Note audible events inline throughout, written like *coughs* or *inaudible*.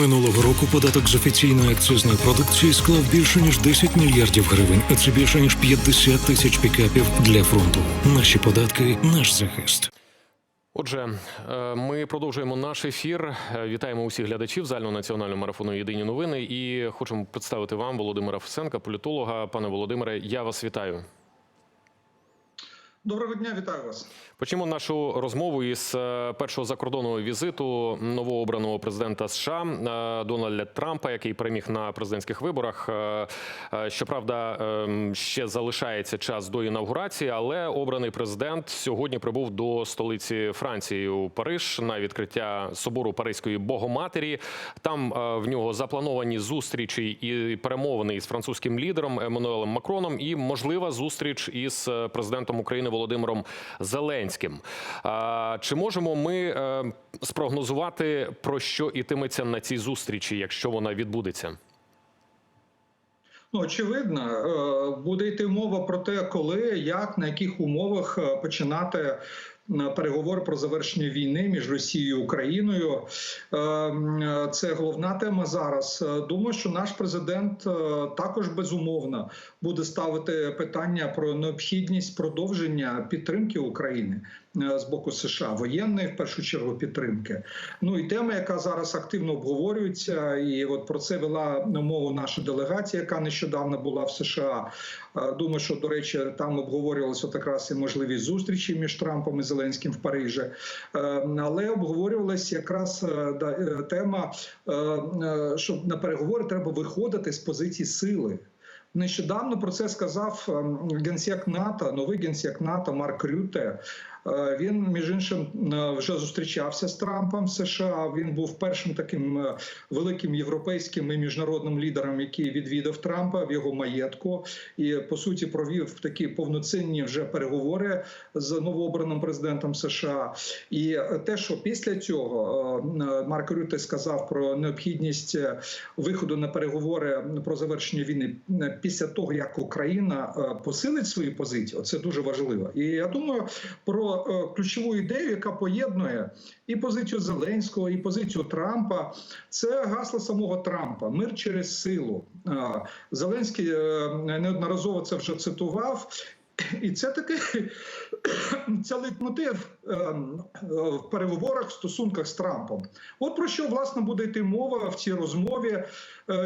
Минулого року податок з офіційної акцизної продукції склав більше ніж 10 мільярдів гривень, а це більше ніж 50 тисяч пікапів для фронту. Наші податки, наш захист. Отже, е, ми продовжуємо наш ефір. Е, Вітаємо усіх глядачів загального національного марафону Єдині новини. І хочемо представити вам Володимира Фесенка, політолога. Пане Володимире, я вас вітаю. Доброго дня, вітаю вас. Почнемо нашу розмову із е, першого закордонного візиту новообраного президента США е, Дональда Трампа, який переміг на президентських виборах. Е, Щоправда, ще залишається час до інаугурації, але обраний президент сьогодні прибув до столиці Франції у Париж на відкриття собору Паризької Богоматері. Там в нього заплановані зустрічі і перемовини із французьким лідером Еммануелем Макроном, і можлива зустріч із президентом України Володимиром Зеленським. Чи можемо ми е, спрогнозувати про що ітиметься на цій зустрічі, якщо вона відбудеться? Ну, очевидно, е, буде йти мова про те, коли, як, на яких умовах е, починати переговори про завершення війни між Росією і Україною. Е, Це головна тема зараз. Е, Думаю, що наш президент е, також безумовно буде ставити питання про необхідність продовження підтримки України з боку США, воєнної в першу чергу підтримки. Ну і тема, яка зараз активно обговорюється, і от про це вела мову наша делегація, яка нещодавно була в США. Е, Думаю, що до речі, там обговорювалася от якраз і можливість зустрічі між Трампом і Зеленським в Парижі, Е, але обговорювалася якраз е, е, тема, е, е, що на переговори треба виходити з позиції сили. Нещодавно про це сказав ем, генсек НАТО, новий генсек НАТО Марк Рюте. Е, Він між іншим е, вже зустрічався з Трампом в США. Він був першим таким е, великим європейським і міжнародним лідером, який відвідав Трампа в його маєтку, і по суті провів такі повноцінні вже переговори з новообраним президентом США. І те, що після цього Марк Рюте сказав про необхідність виходу на переговори про завершення війни після того, як Україна посилить свою позицію, це дуже важливо. І я думаю про е, ключову ідею, яка поєднує і позицію Зеленського, і позицію Трампа. Це гасло самого Трампа мир через силу. Зеленський е, неодноразово це вже цитував. І це такий *coughs* це лейтмотив е, в переговорах в стосунках з Трампом. От про що власне буде йти мова в цій розмові.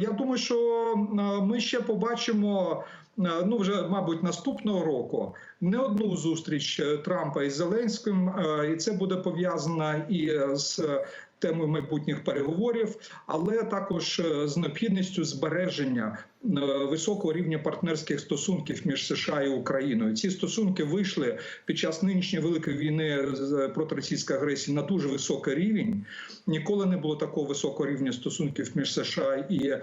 Я думаю, що ми ще побачимо. Е, Ну, вже мабуть, наступного року. Не одну зустріч е, Трампа із Зеленським, е, і це буде пов'язано і з темою майбутніх переговорів, але також е, з необхідністю збереження е, високого рівня партнерських стосунків між США і Україною. Ці стосунки вийшли під час нинішньої великої війни з- проти російської агресії на дуже високий рівень. Ніколи не було такого високого рівня стосунків між США і е,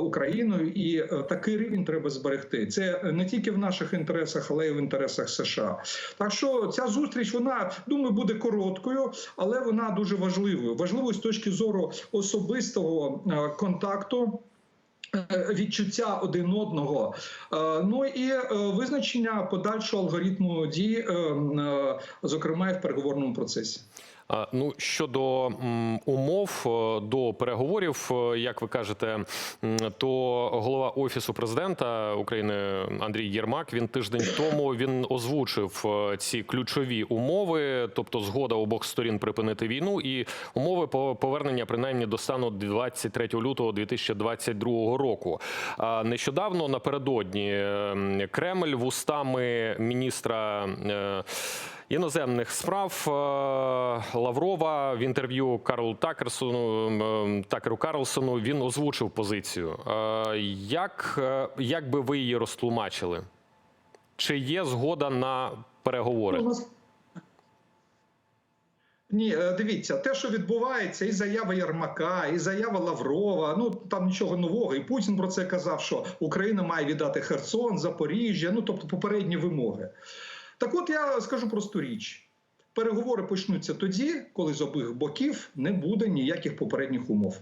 Україною, і е, такий рівень треба зберегти. Це не тільки в наших інтересах, але й в інтересах США. Так що ця зустріч, вона думаю, буде короткою, але вона дуже важливою. Важливою з точки зору особистого е, контакту. е, Відчуття один одного, Е, ну і визначення подальшого алгоритму дій, зокрема і в переговорному процесі. Ну щодо умов е, до переговорів, е, як ви кажете, то голова офісу президента України Андрій Єрмак він тиждень тому він озвучив е, ці ключові умови, тобто згода обох сторін припинити війну і умови по повернення принаймні до стану 23 лютого 2022 року. Нещодавно напередодні Кремль вустами міністра. Іноземних справ е, Лаврова в інтерв'ю Карлу Такерсону Такеру Карлсону він озвучив позицію. Е, Як, е, як би ви її розтлумачили? Чи є згода на переговори? Ну, Ні, дивіться, те, що відбувається, і заява Ярмака, і заява Лаврова. Ну там нічого нового. І Путін про це казав, що Україна має віддати Херсон, Запоріжжя, ну тобто попередні вимоги. Так от я скажу просту річ: переговори почнуться тоді, коли з обох боків не буде ніяких попередніх умов.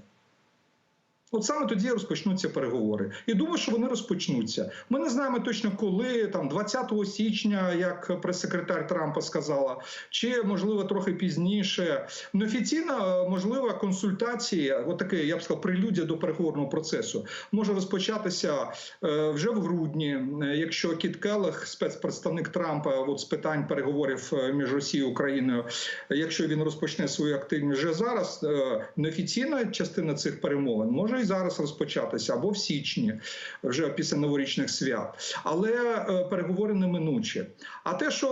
От саме тоді розпочнуться переговори. І думаю, що вони розпочнуться. Ми не знаємо точно коли, там 20 січня, як прес-секретар Трампа сказала, чи можливо трохи пізніше. Неофіційна можлива консультація, отаке, я б сказав, прелюдія до переговорного процесу, може розпочатися е, вже в грудні, е, якщо Кіт Келлах, спецпредставник Трампа, от з питань переговорів е, між Росією і Україною, якщо він розпочне свою активність вже зараз, е, неофіційна частина цих перемовин може і зараз розпочатися або в січні, вже після новорічних свят. Але е, переговори неминучі. А те, що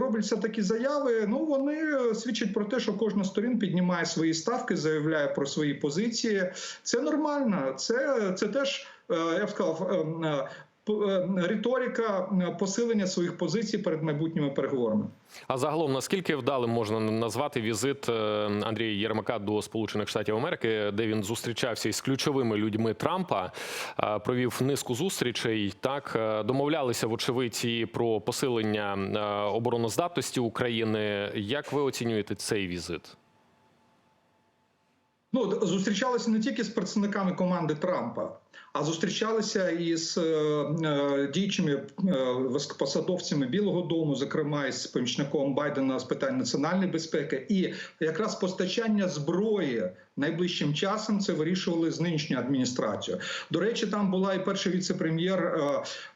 робляться такі заяви, ну вони свідчать про те, що кожна сторін піднімає свої ставки, заявляє про свої позиції. Це нормально. Це, це теж е, я б сказав. Е, Риторика е, посилення своїх позицій перед майбутніми переговорами. А загалом, наскільки вдалим можна назвати візит е, Андрія Єрмака до Сполучених Штатів Америки, де він зустрічався із ключовими людьми Трампа, провів низку зустрічей. Так домовлялися вочевидь і про посилення обороноздатності України. Як ви оцінюєте цей візит? Ну, зустрічалися не тільки з представниками команди Трампа, а зустрічалися і з е, е, діючими е, високопосадовцями Білого Дому, зокрема із помічником Байдена з питань національної безпеки, і якраз постачання зброї найближчим часом це вирішували з нинішньою адміністрацією. До речі, там була і перший віце-прем'єр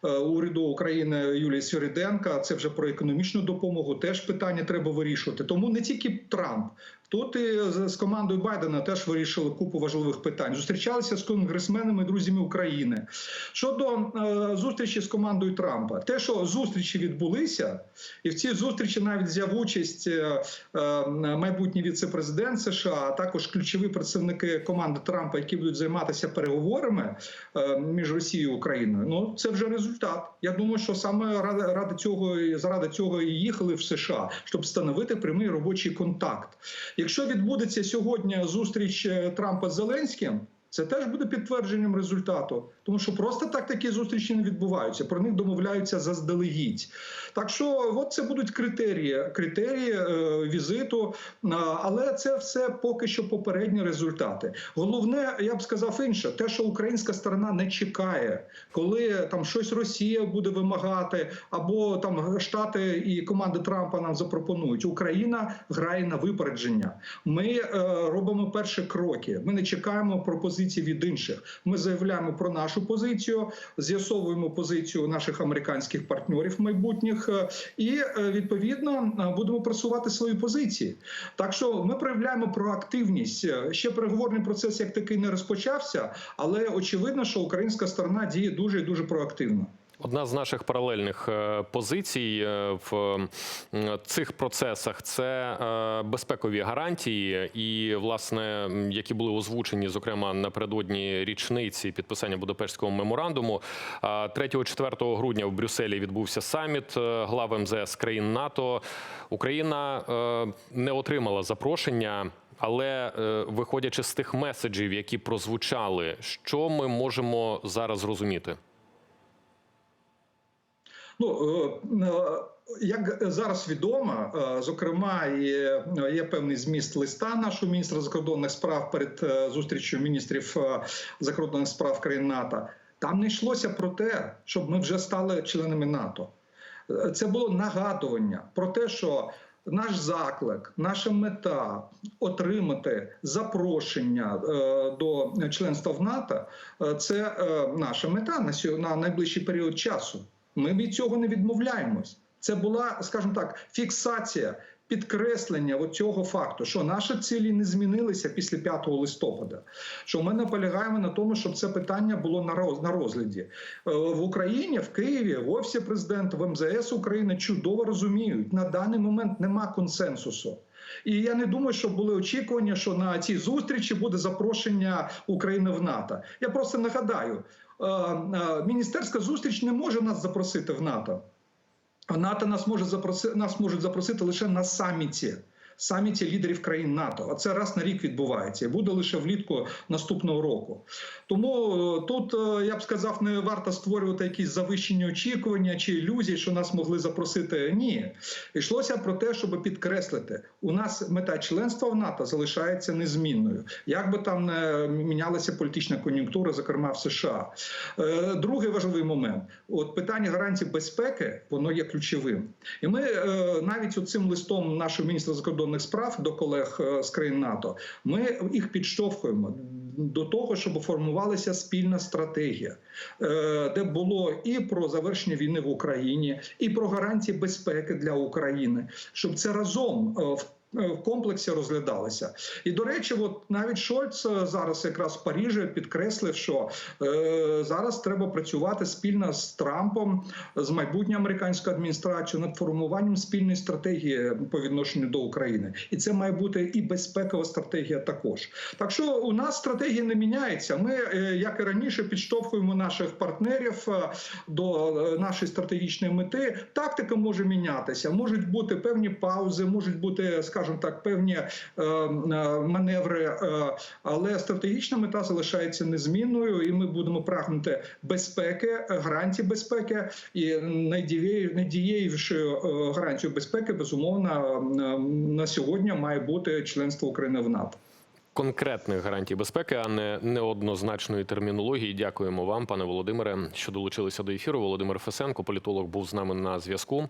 уряду України Юлія Свіриденка. Це вже про економічну допомогу. Теж питання треба вирішувати. Тому не тільки Трамп. Тут і з з командою Байдена теж вирішили купу важливих питань. Зустрічалися з конгресменами, друзями України. Щодо е, зустрічі з командою Трампа, те, що зустрічі відбулися, і в цій зустрічі навіть взяв участь е, е, майбутній віце-президент США, а також ключові представники команди Трампа, які будуть займатися переговорами е, між Росією і Україною. Ну це вже результат. Я думаю, що саме ради, ради цього заради цього і їхали в США, щоб встановити прямий робочий контакт. Якщо відбудеться сьогодні зустріч е, Трампа з Зеленським. Це теж буде підтвердженням результату, тому що просто так такі зустрічі не відбуваються. Про них домовляються заздалегідь. Так що, от це будуть критерії, критерії е, візиту, але це все поки що попередні результати. Головне, я б сказав інше, те, що українська сторона не чекає, коли там щось Росія буде вимагати, або там Штати і команди Трампа нам запропонують. Україна грає на випередження. Ми е, робимо перші кроки. Ми не чекаємо пропозицій від інших. Ми заявляємо про нашу позицію, з'ясовуємо позицію наших американських партнерів майбутніх, е, і е, відповідно е, будемо просувати свої позиції. Так що ми проявляємо проактивність. Ще переговорний процес як такий не розпочався, але очевидно, що українська сторона діє дуже і дуже проактивно. Одна з наших паралельних е, позицій е, в цих процесах це е, безпекові гарантії, і власне, які були озвучені, зокрема напередодні річниці підписання Будапештського меморандуму. 3-4 грудня в Брюсселі відбувся саміт глав МЗС країн НАТО. Україна не отримала запрошення. Але виходячи з тих меседжів, які прозвучали, що ми можемо зараз зрозуміти? Ну е, е, як зараз відомо, е, зокрема, є, певний зміст листа нашого міністра закордонних справ перед зустрічю міністрів закордонних справ країн НАТО. Там не йшлося про те, щоб ми вже стали членами НАТО. Це було нагадування про те, що наш заклик, наша мета отримати запрошення до членства в НАТО це наша мета на найближчий період часу. Ми від цього не відмовляємось. Це була, скажімо так, фіксація, підкреслення цього факту, що наші цілі не змінилися після 5 листопада. Що ми наполягаємо на тому, щоб це питання було на розгляді Е, в Україні, в Києві, в офісі президента, в МЗС України чудово розуміють, на даний момент нема консенсусу. І я не думаю, що були очікування, що на цій зустрічі буде запрошення України в НАТО. Я просто нагадаю, міністерська зустріч не може нас запросити в НАТО. НАТО нас може запросити, нас можуть запросити лише на саміті. Саміті лідерів країн НАТО. А це раз на рік відбувається і буде лише влітку наступного року. Тому е, тут е, я б сказав, не варто створювати якісь завищені очікування чи ілюзії, що нас могли запросити. Ні, йшлося про те, щоб підкреслити, у нас мета членства в НАТО залишається незмінною, як би там не мінялася політична кон'юнктура, зокрема в США. Е, Другий важливий момент: от питання гарантій безпеки, воно є ключовим. І ми навіть цим листом нашого міністра закордонних справ до колег е, з країн НАТО, ми їх підштовхуємо до того, щоб формувалася спільна стратегія, е, де було і про завершення війни в Україні, і про гарантії безпеки для України, щоб це разом е, в в комплексі розглядалися. І до речі, от навіть Шольц е, зараз якраз в Парижі підкреслив, що е, зараз треба працювати спільно з Трампом, з майбутньою американською адміністрацією над формуванням спільної стратегії по відношенню до України, і це має бути і безпекова стратегія також. Так що у нас стратегія не міняється. Ми, е, як і раніше, підштовхуємо наших партнерів е, до е, нашої стратегічної мети. Тактика може мінятися, можуть бути певні паузи, можуть бути, скажімо так, певні е, маневри, е, але стратегічна мета залишається незмінною, і ми будемо прагнути безпеки, гарантій безпеки. І найдієвішою е, гарантією безпеки, безумовно, на сьогодні має бути членство України в НАТО. Конкретних гарантій безпеки, а не неоднозначної термінології. Дякуємо вам, пане Володимире, що долучилися до ефіру. Володимир Фесенко, політолог, був з нами на зв'язку.